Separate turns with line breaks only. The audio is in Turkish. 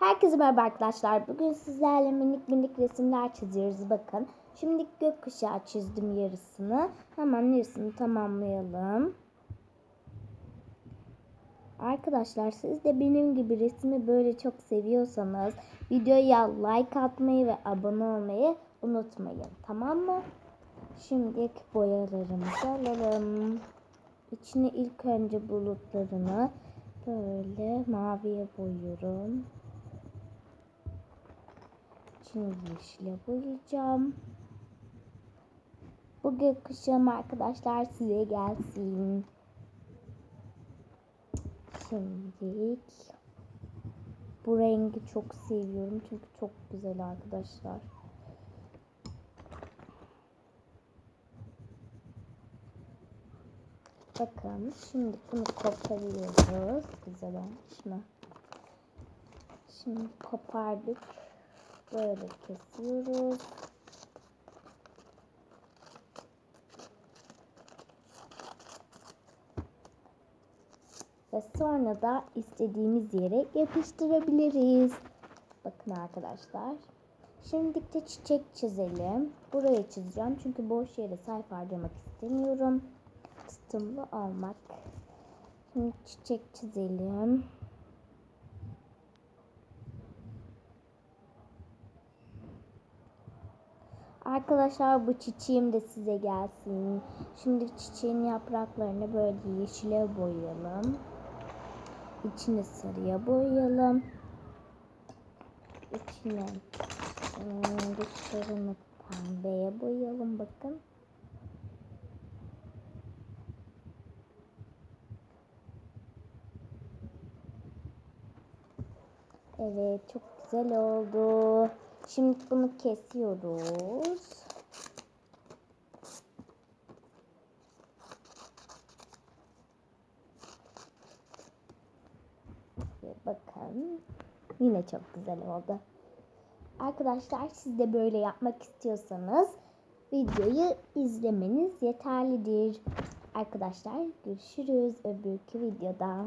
Herkese merhaba arkadaşlar. Bugün sizlerle minik minik resimler çiziyoruz. Bakın. Şimdi gökkuşağı çizdim yarısını. Hemen yarısını tamamlayalım. Arkadaşlar siz de benim gibi resmi böyle çok seviyorsanız videoya like atmayı ve abone olmayı unutmayın. Tamam mı? Şimdi boyalarımızı alalım. İçine ilk önce bulutlarını böyle maviye boyuyorum. Şimdi yeşile boyayacağım. Bu gökkuşağım arkadaşlar size gelsin. Şimdi bu rengi çok seviyorum çünkü çok güzel arkadaşlar. Bakın şimdi bunu koparıyoruz. Güzel olmuş mu? Şimdi kopardık. Böyle kesiyoruz. Ve sonra da istediğimiz yere yapıştırabiliriz. Bakın arkadaşlar. Şimdi de çiçek çizelim. Buraya çizeceğim çünkü boş yere sayfa harcamak istemiyorum. Tutumlu olmak. Şimdi çiçek çizelim. Arkadaşlar bu çiçeğim de size gelsin. Şimdi çiçeğin yapraklarını böyle yeşile boyayalım. İçini sarıya boyayalım. İçine dışlarını pembeye boyayalım bakın. Evet çok güzel oldu. Şimdi bunu kesiyoruz. Bakın yine çok güzel oldu. Arkadaşlar siz de böyle yapmak istiyorsanız videoyu izlemeniz yeterlidir. Arkadaşlar görüşürüz öbürkü videoda.